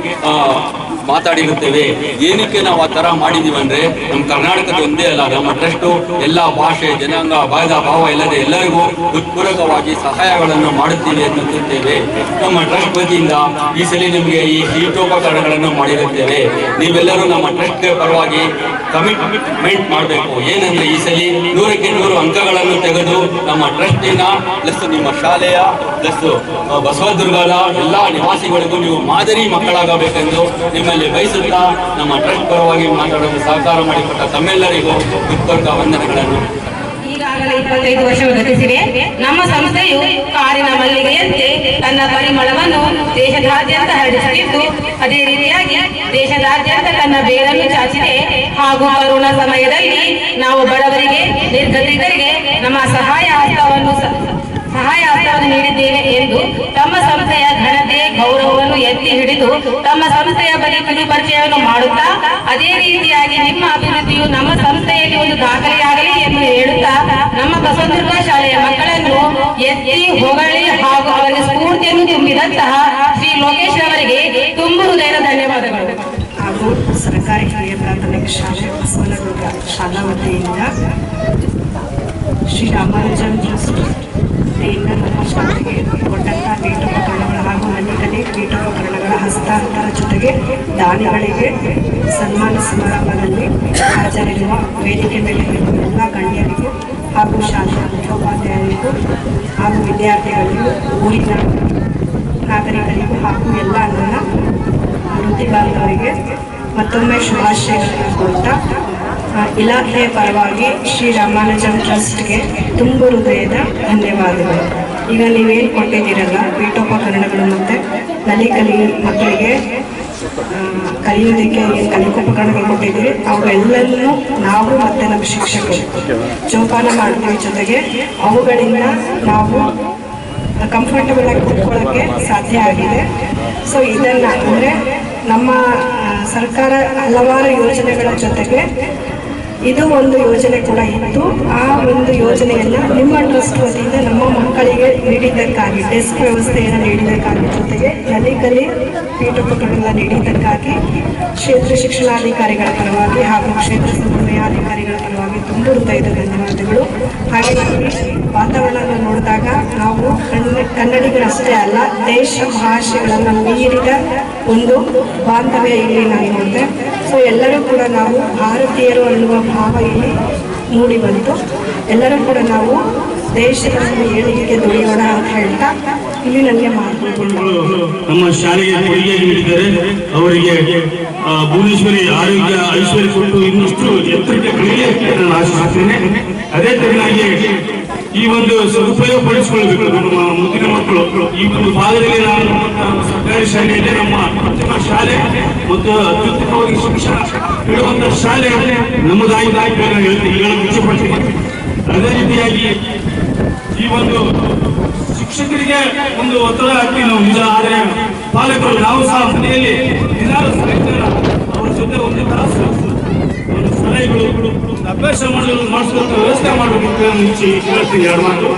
ಮಾತಾಡಿರುತ್ತೇವೆ. ಏನಕ್ಕೆ ನಾವು ಆ ತರ ಮಾಡಿದೀವಿ ಅಂದ್ರೆ ನಮ್ಮ ಕರ್ನಾಟಕದ ಒಂದೇ ಅಲ್ಲ, ನಮ್ಮ ಟ್ರಸ್ಟು ಎಲ್ಲ ಭಾಷೆ, ಜನಾಂಗ ಭೇದ ಭಾವ ಇಲ್ಲದೆ ಎಲ್ಲರಿಗೂ ಉತ್ಪೂರಕವಾಗಿ ಸಹಾಯಗಳನ್ನು ಮಾಡುತ್ತೀವಿ ಎನ್ನುತ್ತೇವೆ ನಮ್ಮ ಟ್ರಸ್ಟ್ ವತಿಯಿಂದ ಈ ಸಲ ನಿಮಗೆ ಈ ಪೀಠೋಪಕರಣಗಳನ್ನು ಮಾಡಿರುತ್ತೇವೆ. ನೀವೆಲ್ಲರೂ ನಮ್ಮ ಟ್ರಸ್ಟ್ ಪರವಾಗಿ ಕಮಿಟ್ಮೆಂಟ್ ಮಾಡಬೇಕು. ಏನಂದ್ರೆ ಈ ಸಲ ನೂರಕ್ಕೆ ನೂರು ಅಂಕಗಳನ್ನು ತೆಗೆದು ನಮ್ಮ ಟ್ರಸ್ಟಿನ ಪ್ಲಸ್ ನಿಮ್ಮ ಶಾಲೆಯ ಪ್ಲಸ್ ಬಸವದುರ್ಗದ ಎಲ್ಲ ನಿವಾಸಿಗಳಿಗೂ ನೀವು ಮಾದರಿ ಮಕ್ಕಳಾಗಬೇಕೆಂದು ನಿಮ್ಮಲ್ಲಿ ಬಯಸುತ್ತಾ ನಮ್ಮ ಟ್ರಸ್ಟ್ ಪರವಾಗಿ ಮಾತಾಡಲು ಸಹಕಾರ ಮಾಡಿಕೊಟ್ಟ ತಮ್ಮೆಲ್ಲರಿಗೂ ಹೃತ್ಪೂರ್ವಕ ವಂದನೆಗಳನ್ನು. ಈಗಾಗಲೇ ಇಪ್ಪತ್ತೈದು ವರ್ಷ ಗತಿಸಿವೆ ನಮ್ಮ ಸಂಸ್ಥೆಯು ಕಾರಿನ ಮಲ್ಲಿಗೆಯಂತೆ ತನ್ನ ಪರಿಮಳವನ್ನು ದೇಶದಾದ್ಯಂತ ಹರಡಿಸುತ್ತಿದ್ದು ಅದೇ ರೀತಿಯಾಗಿ ದೇಶದಾದ್ಯಂತ ತನ್ನ ಬೇರನ್ನು ಚಾಚಿದೆ. ಹಾಗೂ ಕರೋನಾ ಸಮಯದಲ್ಲಿ ನಾವು ಬಡವರಿಗೆ, ನಿರ್ಗತಿಕರಿಗೆ ನಮ್ಮ ಸಹಾಯ ಹಸ್ತವನ್ನು ಸಹಾಯ ಹಸ್ತವನ್ನು ನೀಡಿದ್ದೇವೆ ಎಂದು ತಮ್ಮ ಸಂಸ್ಥೆಯ ಘನತೆ ಗೌರವವನ್ನು ಎತ್ತಿ ಹಿಡಿದು ತಮ್ಮ ಸಂಸ್ಥೆಯ ಬಗ್ಗೆ ಪರಿಚಯವನ್ನು ಮಾಡುತ್ತಾ, ಅದೇ ರೀತಿಯಾಗಿ ನಿಮ್ಮ ಅಭಿವೃದ್ಧಿಯು ನಮ್ಮ ಸಂಸ್ಥೆಯಲ್ಲಿ ಒಂದು ದಾಖಲೆಯಾಗಲಿ ಎಂದು ಹೇಳುತ್ತಾ, ನಮ್ಮ ಬಸವದುರ್ಗ ಶಾಲೆಯ ಮಕ್ಕಳನ್ನು ಎತ್ತಿ ಹೊಗಳಿ ಹಾಗೂ ಅವರಿಗೆ ಸ್ಫೂರ್ತಿಯನ್ನು ತುಂಬಿದಂತಹ ಶ್ರೀ ಲೋಕೇಶ್ ಅವರಿಗೆ ತುಂಬು ಹೃದಯದ ಧನ್ಯವಾದಗಳು. ಹಾಗೂ ಸರ್ಕಾರಿ ಹಿರಿಯ ಪ್ರಾಥಮಿಕ ಶಾಲೆ ಬಸವನದುರ್ಗ ಶಾಲಾ ವತಿಯಿಂದ ಶ್ರೀ ರಾಮಾನುಜನ್ ವತಿಯಿಂದ ನಮ್ಮ ಶಾಲೆಗೆ ಕೊಟ್ಟಂತಹ ಪೀಠೋಪಕರಣಗಳ ಹಾಗೂ ಅನೇಕನೇ ಪೀಠೋಪಕರಣಗಳ ಹಸ್ತಾಂತರ ಜೊತೆಗೆ ದಾನಿಗಳಿಗೆ ಸನ್ಮಾನ ಸಮಾರಂಭದಲ್ಲಿ ಹಾಜರಿರುವ ವೇದಿಕೆ ಮೇಲೆ ಎಲ್ಲ ಗಣ್ಯರಿಗೂ ಹಾಗೂ ಶಾಲೆಯ ಮುಖ್ಯೋಪಾಧ್ಯಾಯರಿಗೂ ಹಾಗೂ ವಿದ್ಯಾರ್ಥಿಗಳಿಗೂ, ಊರಿನ ನಾಗರಿಕರಿಗೂ ಹಾಗೂ ಎಲ್ಲ ನನ್ನ ವೃತ್ತಿ ಬಾಂಧವರಿಗೆ ಮತ್ತೊಮ್ಮೆ ಶುಭಾಶಯಗಳನ್ನು ಕೊಡ್ತಾ ಇಲಾಖೆಯ ಪರವಾಗಿ ಶ್ರೀ ರಾಮಾನುಜನ್ ಟ್ರಸ್ಟ್ಗೆ ತುಂಬ ಹೃದಯದ ಧನ್ಯವಾದಗಳು. ಈಗ ನೀವೇನು ಕೊಟ್ಟಿದ್ದೀರಲ್ಲ ಪೀಠೋಪಕರಣಗಳು ಮತ್ತು ನಲಿ ಕಲಿ ಮಕ್ಕಳಿಗೆ ಕಲಿಯೋದಕ್ಕೆ ಏನು ಕಲಿಕೋಪಕರಣಗಳು ಕೊಟ್ಟಿದ್ದೀರಿ ಅವೆಲ್ಲನೂ ನಾವು ಮತ್ತು ನಮ್ಮ ಶಿಕ್ಷಕರು. ಜೋಪಾನ ಮಾಡ್ತೀವಿ ಜೊತೆಗೆ ಅವುಗಳಿಂದ ನಾವು ಕಂಫರ್ಟಬಲ್ ಆಗಿ ಕೂತ್ಕೊಳ್ಳೋಕ್ಕೆ ಸಾಧ್ಯ ಆಗಿದೆ. ಸೊ ಇದನ್ನು ಅಂದರೆ ನಮ್ಮ ಸರ್ಕಾರ ಹಲವಾರು ಯೋಜನೆಗಳ ಜೊತೆಗೆ ಇದು ಒಂದು ಯೋಜನೆ ಕೂಡ ಇತ್ತು. ಆ ಒಂದು ಯೋಜನೆಯನ್ನು ನಿಮ್ಮ ಟ್ರಸ್ಟ್ ವತಿಯಿಂದ ನಮ್ಮ ಮಕ್ಕಳಿಗೆ ನೀಡಿದ್ದಕ್ಕಾಗಿ ಡೆಸ್ಕ್ ವ್ಯವಸ್ಥೆಯನ್ನು ನೀಡಿದ್ದಕ್ಕಾಗಿ ಜೊತೆಗೆ ನಲಿಕಲಿ ಪೀಠೋಪಕರಣ ನೀಡಿದ್ದಕ್ಕಾಗಿ, ಕ್ಷೇತ್ರ ಶಿಕ್ಷಣಾಧಿಕಾರಿಗಳ ಪರವಾಗಿ ಹಾಗೂ ಕ್ಷೇತ್ರ ಸಮನ್ವಯಾಧಿಕಾರಿಗಳ ಪರವಾಗಿ ತುಂಬ ಹೃದಯದ ಧನ್ಯವಾದಗಳು. ಹಾಗೆ ವಾತಾವರಣವನ್ನು ವಾತಾವರಣ ನೋಡಿದಾಗ ನಾವು ಕನ್ನ, ಕನ್ನಡಿಗರಷ್ಟೇ ಅಲ್ಲ, ದೇಶ ಭಾಷೆಗಳನ್ನು ಮೀರಿದ ಒಂದು ಬಾಂಧವ್ಯ ಇಲ್ಲಿ ನಾನು ನೋಡಿದೆ. ಸೊ ಎಲ್ಲರೂ ಕೂಡ ನಾವು ಭಾರತೀಯರು ಅನ್ನುವ ಭಾವ ಇಲ್ಲಿ ಮೂಡಿ ಬಂತು. ಎಲ್ಲರೂ ಕೂಡ ನಾವು ಒಂದು ಏಳಿಗೆಗೆ ದುಡಿಯೋಣ ಅಂತ ಹೇಳ್ತಾ ಇಲ್ಲಿ ನನಗೆ ನಮ್ಮ ಅವರಿಗೆ ಭುವನೇಶ್ವರಿ ಆರೋಗ್ಯ ಐಶ್ವರ್ಯ ಕೊಟ್ಟು ಇನ್ನಷ್ಟು ಎತ್ತರಕ್ಕೆ ಬೆಳೆಯಲಿಕ್ಕೆ ನಾನು ಅದೇ ತರನಾಗಿ ಈ ಒಂದು ಸದುಪಯೋಗ ಪಡಿಸಿಕೊಳ್ಬೇಕು ನಮ್ಮ ಮುಂದಿನ ಮಕ್ಕಳು. ಈ ಒಂದು ಭಾಗದಲ್ಲಿ ನಾವು ಸರ್ಕಾರಿ ಶಾಲೆಯಲ್ಲಿ ನಮ್ಮ ಅತ್ಯುತ್ತಮ ಶಾಲೆ ಮತ್ತು ಅತ್ಯುತ್ತಮವಾಗಿ ಶಿಕ್ಷಣ ನೀಡುವಂತ ಶಾಲೆ ನಮ್ಮದಾಗಿ ಹೇಳ್ತೀನಿ ಹೇಳಲು ಅದೇ ರೀತಿಯಾಗಿ ಈ ಒಂದು ಶಿಕ್ಷಕರಿಗೆ ಒಂದು ಒತ್ತಡ ಹಾಕಿ ನಾವು ನಿಜ ಆದರೆ ಪಾಲಕರು ನಾವು ಸಹ ಮನೆಯಲ್ಲಿ ನಿಜ ಅವರ ಜೊತೆ ಒಂದು ತಾಸು ಅಭ್ಯಾಸ ವ್ಯವಸ್ಥೆ ಮಾಡಬೇಕು ಎರಡು ಮಾತು.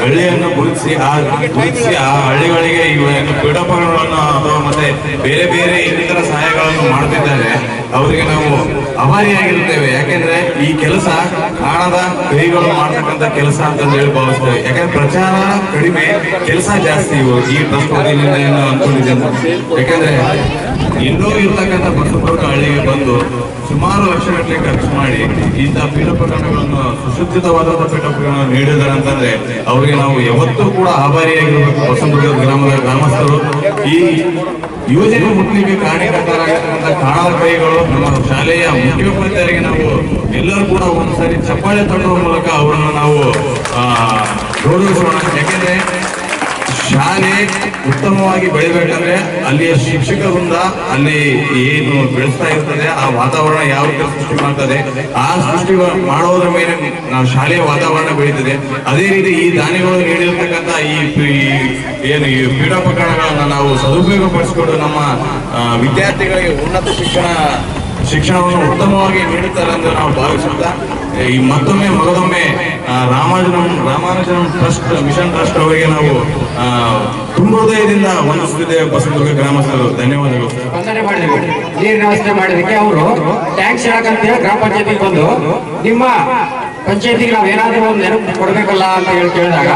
ಹಳ್ಳಿಯನ್ನು ಗುರುತಿಸಿ, ಆ ಗುರುತಿಸಿ, ಆ ಹಳ್ಳಿಗಳಿಗೆ ಇವ ಪೀಠೋಪಕರಣಗಳನ್ನು ಅಥವಾ ಮತ್ತೆ ಬೇರೆ ಬೇರೆ ಇನ್ನಿತರ ಸಹಾಯಗಳನ್ನು ಮಾಡ್ತಿದ್ದಾರೆ ಅವರಿಗೆ ನಾವು ಅಭಾರಿಯಾಗಿರುತ್ತೇವೆ. ಯಾಕೆಂದ್ರೆ ಈ ಕೆಲಸ ಕಾಣದ ಕೈಗಳು ಮಾಡ್ತಕ್ಕಂಥ ಕೆಲಸ ಅಂತ ಹೇಳಿ ಭಾವಿಸ್ತೇವೆ. ಯಾಕಂದ್ರೆ ಪ್ರಚಾರ ಕಡಿಮೆ, ಕೆಲಸ ಜಾಸ್ತಿ ಈ ಟ್ರಸ್ಟ್ ವತಿಯಿಂದ ಏನು ಅನ್ಕೊಂಡಿದ್ದೇನೆ ಯಾಕಂದ್ರೆ ಎಲ್ಲೋ ಇರ್ತಕ್ಕಂಥ ಬಸವಪುರ ಹಳ್ಳಿಗೆ ಬಂದು ಸುಮಾರು ವರ್ಷಗಟ್ಟಲೆ ಖರ್ಚು ಮಾಡಿ ಇಂಥ ಪೀಠೋಪಕರಣಗಳನ್ನು ಸುಸಜ್ಜಿತವಾದಂಥ ಪೀಠೋಪಕರಣ ನೀಡಿದ್ದಾರೆ ಅಂತಂದ್ರೆ ಅವರಿಗೆ ನಾವು ಯಾವತ್ತೂ ಕೂಡ ಆಭಾರಿಯಾಗಿರಬೇಕು. ಬಸವಪುರ ಗ್ರಾಮದ ಗ್ರಾಮಸ್ಥರು. ಈ ಯೋಜನೆ ಮುಟ್ಲಿಕ್ಕೆ ಕಾರಣೀಕರ್ತರಾಗಿರ್ತಕ್ಕಂಥ ಕಾಣದ ಕೈಗಳು, ನಮ್ಮ ಶಾಲೆಯ ಮುಖ್ಯೋಪಾಧ್ಯಾಯರಿಗೆ ನಾವು ಎಲ್ಲರೂ ಕೂಡ ಒಂದ್ಸರಿ ಚಪ್ಪಾಳೆ ತಟ್ಟುವ ಮೂಲಕ ಅವರನ್ನು ನಾವು ಗೌರವಿಸೋಣ. ಯಾಕೆಂದ್ರೆ ಶಾಲೆ ಉತ್ತಮವಾಗಿ ಬೆಳಿಬೇಕಂದ್ರೆ ಅಲ್ಲಿಯ ಶಿಕ್ಷಕರಿಂದ ಅಲ್ಲಿ ಏನು ಬೆಳೆಸ್ತಾ ಇರ್ತದೆ, ಆ ವಾತಾವರಣ ಯಾವ ರೀತಿ ಸೃಷ್ಟಿ ಮಾಡ್ತದೆ, ಆ ಸೃಷ್ಟಿ ಮಾಡೋದ್ರ ಮೇಲೆ ನಾವು ಶಾಲೆಯ ವಾತಾವರಣ ಬೆಳೀತದೆ. ಅದೇ ರೀತಿ ಈ ದಾನಿಗಳು ನೀಡಿರ್ತಕ್ಕಂಥ ಈ ಏನು ಈ ಪೀಠೋಪಕರಣಗಳನ್ನ ನಾವು ಸದುಪಯೋಗ ಪಡಿಸಿಕೊಂಡು ನಮ್ಮ ವಿದ್ಯಾರ್ಥಿಗಳಿಗೆ ಉನ್ನತ ಶಿಕ್ಷಣ, ಶಿಕ್ಷಣವನ್ನು ಉತ್ತಮವಾಗಿ ನೀಡುತ್ತಾರೆ ಎಂದು ನಾವು ಭಾವಿಸುತ್ತಾ ಈ ಮತ್ತೊಮ್ಮೆ ಮಗದೊಮ್ಮೆ ರಾಮಾಜನ ರಾಮಾನುಜನ್ ಟ್ರಸ್ಟ್ ಮಿಷನ್ ಟ್ರಸ್ಟ್ ಅವರಿಗೆ ನಾವು ಆ, ಒಂದು ವಂದಿಸುತ್ತಿದ್ದೇವೆ ಬಸವದುರ್ಗ ಗ್ರಾಮಸ್ಥರು. ಧನ್ಯವಾದಗಳು. ನೀರಿನ ವ್ಯವಸ್ಥೆ ಮಾಡಿದಕ್ಕೆ ಅವರು ಟ್ಯಾಂಕ್ಸ್ ಹೇಳಕಂತ ಗ್ರಾಮ ಪಂಚಾಯತಿಗೆ ಬಂದು ನಿಮ್ಮ ಪಂಚಾಯತಿಗೆ ನಾವು ಏನಾದರೂ ಒಂದು ನೆನಪು ಕೊಡ್ಬೇಕಲ್ಲ ಅಂತ ಹೇಳಿ ಕೇಳಿದಾಗ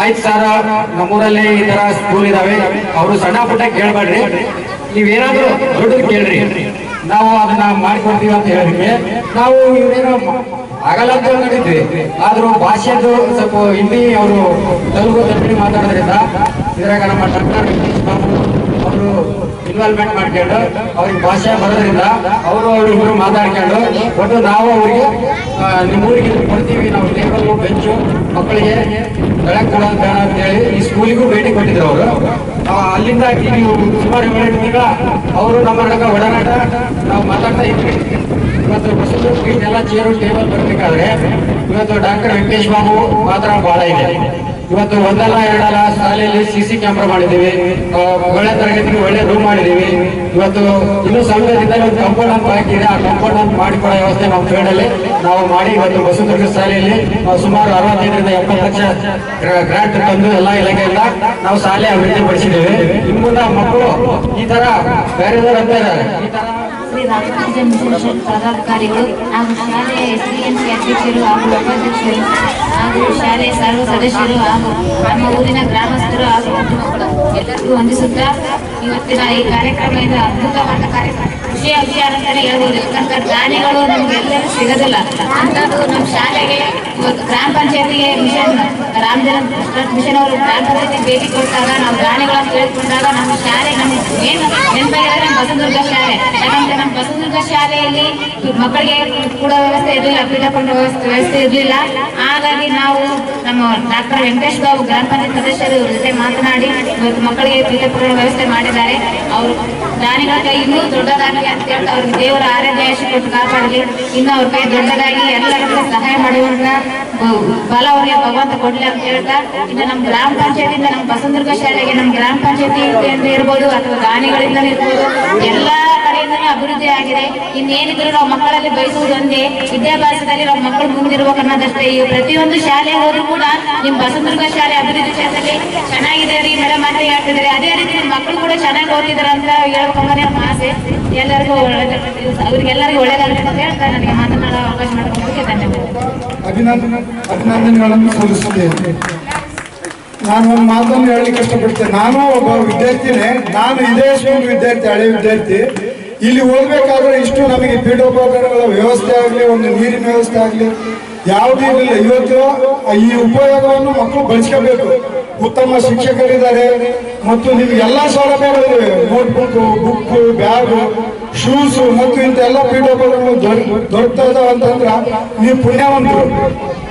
ಆಯ್ತು ಸರ್ ನಮ್ಮೂರಲ್ಲಿ ಈ ತರ ಸ್ಕೂಲ್ ಇದಾವೆ. ಅವರು ಸಣ್ಣ ಪುಟ್ಟ ಕೇಳಬೇಡ್ರಿ. ನೀವೇನಾದ್ರೂ ದೊಡ್ಡದು ಕೇಳ್ರಿ. ನಾವು ಅದನ್ನ ಮಾಡಿಕೊಡ್ತೀವಿ ಅಂತ ಹೇಳಿದ್ರೆ ನಾವು ಇವ್ರೇನೋ ಆಗಲ್ಲ ಅಂತ ಹೇಳಿದ್ವಿ ಆದ್ರೂ ಭಾಷೆದು ಸ್ವಲ್ಪ ಹಿಂದಿ ಅವರು ತೆಲುಗು ತಮಿಳು ಮಾತಾಡೋದ್ರಿಂದ ಇದ್ರಾಗ ನಮ್ಮ ಡಾಕ್ಟರ್ ಅವರು ಇನ್ವಾಲ್ವ್ಮೆಂಟ್ ಮಾಡ್ಕೊಂಡು ಅವ್ರಿಗೆ ಭಾಷೆ ಬರೋದ್ರಿಂದ ಅವರು ಅವ್ರಿಬ್ರು ಮಾತಾಡ್ಕೊಂಡು ಒಟ್ಟು ನಾವು ಅವರಿಗೆ ನಿಮ್ಮ ಊರಿಗೆ ಕೊಡ್ತೀವಿ. ನಾವು ಟೇಬಲ್ ಬೆಂಚು ಮಕ್ಕಳಿಗೆ ಬೆಳಕು ಕೊಡೋದು ಬೇಡ ಅಂತ ಹೇಳಿ ಈ ಸ್ಕೂಲಿಗೂ ಭೇಟಿ ಕೊಟ್ಟಿದ್ರು ಅವರು. ಅಲ್ಲಿಂದ ನೀವು ಸುಮಾರು ಏಳೆಂಟು ತಿಂಗಳ ಅವರು ನಮ್ಮ ನಡುವೆ ಒಡನಾಟ ನಾವು ಮಾತಾಡ್ತಾ ಇದ್ವಿ. ಇವತ್ತು ಬಸ್ಸು ಇದೆಲ್ಲ ಚೇರು ಟೇಬಲ್ ಬರಬೇಕಾದ್ರೆ ಇವತ್ತು ಡಾಕ್ಟರ್ ವೆಂಕಟೇಶ್ ಬಾಬು ಮಾತ್ರ ಬಹಳ ಇದೆ. ಇವತ್ತು ಒಂದಲ್ಲ ಎರಡಲ್ಲ ಶಾಲೆಯಲ್ಲಿ ಸಿ ಸಿ ಕ್ಯಾಮ್ರಾ ಮಾಡಿದ್ದೀವಿ. ಒಳ್ಳೆ ತರಗತಿಗೆ ಒಳ್ಳೆ ರೂಮ್ ಮಾಡಿದ್ದೀವಿ. ಇವತ್ತು ಇನ್ನೂ ಸಮಯದಿಂದ ಒಂದು ಕಂಪೌಂಡ್ ಅಂತ ಹಾಕಿದೆ ಆ ಕಂಪೌಂಡ್ ಅಂತ ಮಾಡಿಕೊಳ್ಳೋ ವ್ಯವಸ್ಥೆ ನಮ್ಮ ಫೀಲ್ಡಲ್ಲಿ ನಾವು ಮಾಡಿ ಇವತ್ತು ಬಸವದುರ್ಗ ಶಾಲೆಯಲ್ಲಿ ನಾವು ಸುಮಾರು ಅರವತ್ತೈದರಿಂದ ಎಪ್ಪತ್ತು ಲಕ್ಷ ಗ್ರಾ- ಗ್ರಾಂಟ್ ತಂದು ಎಲ್ಲ ಇಲಾಖೆಯಿಂದ ನಾವು ಶಾಲೆ ಅಭಿವೃದ್ಧಿ ಪಡಿಸಿದ್ದೇವೆ ಇನ್ನು ಮುಂದೆ ಮಕ್ಕಳು ಈ ತರ ಬೇರೆ ಅಂತ ಇದ್ದಾರೆ. ಈ ತರ ಶ್ರೀ ರಾಮಕೃಷ್ಣ ಮಿಷನ್ ಪದಾಧಿಕಾರಿಗಳು ಹಾಗೂ ಶಾಲೆಯ ಸಿ ಅಧ್ಯಕ್ಷರು ಹಾಗೂ ಉಪಾಧ್ಯಕ್ಷರು ಹಾಗೂ ಶಾಲೆಯ ಸರ್ವ ಸದಸ್ಯರು ಹಾಗೂ ನಮ್ಮ ಊರಿನ ಗ್ರಾಮಸ್ಥರು ಹಾಗೂ ಎಲ್ಲರಿಗೂ ವಂದಿಸುತ್ತಾ ಇವತ್ತಿನ ಈ ಕಾರ್ಯಕ್ರಮದಿಂದ ಅದ್ಭುತವಾದ ಕಾರ್ಯಕ್ರಮ ಕೃಷಿ ಅಭಿಯಾನ ಅಂತ ಹೇಳ್ಬೋದು ಯಾಕಂದ್ರೆ ದಾನಿಗಳು ನಮ್ಗೆಲ್ಲರೂ ಸಿಗೋದಿಲ್ಲ ಅಂಥದ್ದು ನಮ್ಮ ಶಾಲೆಗೆ ಇವತ್ತು ಗ್ರಾಮ ಪಂಚಾಯತಿಗೆ ಮಿಷನ್ ರಾಮಜನ ಮಿಷನ್ ಅವರು ಗ್ರಾಮ ಪಂಚಾಯತಿಗೆ ಭೇಟಿ ಕೊಟ್ಟಾಗ ನಾವು ದಾನಿಗಳನ್ನು ಕೇಳಿಕೊಂಡಾಗ ನಮ್ಮ ಶಾಲೆ ನಮ್ಗೆ ಏನು ನೆನಪಾಗಿದ್ರೆ ನಮ್ಮ ಬಸವದುರ್ಗ ಶಾಲೆ. ಯಾಕಂದ್ರೆ ನಮ್ಮ ಬಸವದುರ್ಗ ಶಾಲೆಯಲ್ಲಿ ಮಕ್ಕಳಿಗೆ ಕೂಡ ವ್ಯವಸ್ಥೆ ಇರಲಿಲ್ಲ ಪೀಠಕೊಂಡ ವ್ಯವಸ್ಥೆ ವ್ಯವಸ್ಥೆ ಇರಲಿಲ್ಲ. ಹಾಗಾಗಿ ನಾವು ನಮ್ಮ ಡಾಕ್ಟರ್ ವೆಂಕಟೇಶ್ ಬಾಬು ಗ್ರಾಮ ಪಂಚಾಯತ್ ಸದಸ್ಯರು ಜೊತೆ ಮಾತನಾಡಿ ಮಕ್ಕಳಿಗೆ ಪೀಠಪಂಡ ವ್ಯವಸ್ಥೆ ಮಾಡಿದ್ದಾರೆ. ಅವರು ದಾನಿಗಳ ಕೈ ಇನ್ನೂ ದೊಡ್ಡದಾಗಲಿ ಅಂತ ಹೇಳ್ತಾ ಅವ್ರಿಗೆ ದೇವರ ಆರೋಗ್ಯ ಕೊಟ್ಟು ಕಾಪಾಡಲಿ. ಇನ್ನು ಅವ್ರ ಕೈ ದೊಡ್ಡದಾಗಿ ಎಲ್ಲರಿಗೂ ಸಹಾಯ ಮಾಡುವಂತ ಬಲ ಅವರಿಗೆ ಭಗವಂತ ಕೊಡ್ಲಿ ಅಂತ ಹೇಳ್ತಾ, ಇನ್ನು ನಮ್ಮ ಗ್ರಾಮ ಪಂಚಾಯತಿಯಿಂದ ನಮ್ಮ ಬಸವದುರ್ಗ ಶಾಲೆಗೆ ನಮ್ಮ ಗ್ರಾಮ ಪಂಚಾಯತಿ ಇರ್ಬೋದು, ಅಥವಾ ದಾನಿಗಳಿಂದ ಇರ್ಬೋದು, ಎಲ್ಲಾ ಕಡೆ ಶಾಲೆಯಿಂದ ಅಭಿವೃದ್ಧಿ ಆಗಿದೆ. ಇನ್ನೇನಿದ್ರು ನಾವು ಮಕ್ಕಳಲ್ಲಿ ಬಯಸುವುದೊಂದೇ ವಿದ್ಯಾಭ್ಯಾಸದಲ್ಲಿ ನಾವು ಮಕ್ಕಳು ಮುಂದಿರ್ಬೇಕು ಅನ್ನೋದಷ್ಟೇ ಈ ಪ್ರತಿಯೊಂದು ಶಾಲೆ ಹೋದ್ರು ಕೂಡ ನಿಮ್ ಬಸವದುರ್ಗ ಶಾಲೆ ಅಭಿವೃದ್ಧಿ ಕ್ಷೇತ್ರದಲ್ಲಿ ಚೆನ್ನಾಗಿದೆ ರೀ. ಮೇಡಮ್ ಅಂತ ಹೇಳ್ತಿದ್ದಾರೆ. ಅದೇ ರೀತಿ ನಿಮ್ಮ ಮಕ್ಕಳು ಕೂಡ ಚೆನ್ನಾಗಿ ಓದ್ತಿದ್ದಾರೆ ಅಂತ ಹೇಳ್ಕೊಂಬನೇ ನಮ್ಮ ಆಸೆ. ಎಲ್ಲರಿಗೂ ಅವ್ರಿಗೆಲ್ಲರಿಗೂ ಒಳ್ಳೇದಾಗುತ್ತೆ ಅಂತ ಹೇಳ್ತಾ ನನಗೆ ಮಾತನಾಡೋ ಅವಕಾಶ ಮಾಡಿಕೊಡೋದಕ್ಕೆ ಧನ್ಯವಾದ. ಅಭಿನಂದನೆ, ಅಭಿನಂದನೆಗಳನ್ನು ಸಲ್ಲಿಸುತ್ತೇನೆ. ನಾನು ಒಂದು ಮಾತನ್ನು ಹೇಳಲಿಕ್ಕೆ ಇಷ್ಟಪಡ್ತೇನೆ. ನಾನು ಒಬ್ಬ ವಿದ್ಯಾರ್ಥಿನೇ. ನಾನು ಇದೇ ಸ್ಕೂಲ್ ವಿದ್ಯಾರ್ಥಿ, ಹಳೆ ವಿದ್ಯಾರ್ಥಿ. ಇಲ್ಲಿ ಹೋಗ್ಬೇಕಾದ್ರೆ ಇಷ್ಟು ನಮಗೆ ಪೀಠೋಪಕರಣಗಳ ವ್ಯವಸ್ಥೆ ಆಗಲಿ, ಒಂದು ನೀರಿನ ವ್ಯವಸ್ಥೆ ಆಗಲಿ, ಯಾವುದೂ ಇರಲಿಲ್ಲ. ಇವತ್ತು ಈ ಉಪಯೋಗವನ್ನು ಮಕ್ಕಳು ಬಳಸ್ಕೋಬೇಕು. ಉತ್ತಮ ಶಿಕ್ಷಕರಿದ್ದಾರೆ ಮತ್ತು ನಿಮ್ಗೆ ಎಲ್ಲ ಸೌಲಭ್ಯಗಳಿವೆ ನೋಟ್ಬುಕ್ ಬುಕ್ ಬ್ಯಾಗ್ ಶೂಸ್ ಮತ್ತು ಇಂಥ ಎಲ್ಲ ಪೀಠೋಪಕರಣಗಳು ದೊರ ದೊರಕ್ತಾ ಇದಾವೆ ಅಂತಂದ್ರೆ ನೀವು ಪುಣ್ಯವಂತರು.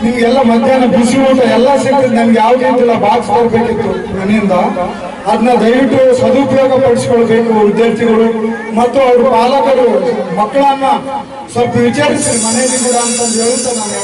ನಿಮ್ಗೆಲ್ಲ ಮಧ್ಯಾಹ್ನ ಬಿಸಿ ಊಟ ಎಲ್ಲ ಸಿಗ್ತದೆ ನಮ್ಗೆ ಯಾವುದೇ ಇಲ್ಲ ಬಾಕ್ಸ್ ಬರಬೇಕಿತ್ತು ಮನೆಯಿಂದ ಅದನ್ನ ದಯವಿಟ್ಟು ಸದುಪಯೋಗ ಪಡಿಸ್ಕೊಳ್ಬೇಕು ವಿದ್ಯಾರ್ಥಿಗಳು ಮತ್ತು ಅವ್ರ ಪಾಲಕರು, ಮಕ್ಕಳನ್ನ ಸ್ವಲ್ಪ ವಿಚಾರಿಸಿ ಮನೆಯಲ್ಲಿ ಕೂಡ ಅಂತಂದು ಹೇಳುತ್ತೆ ನಾನು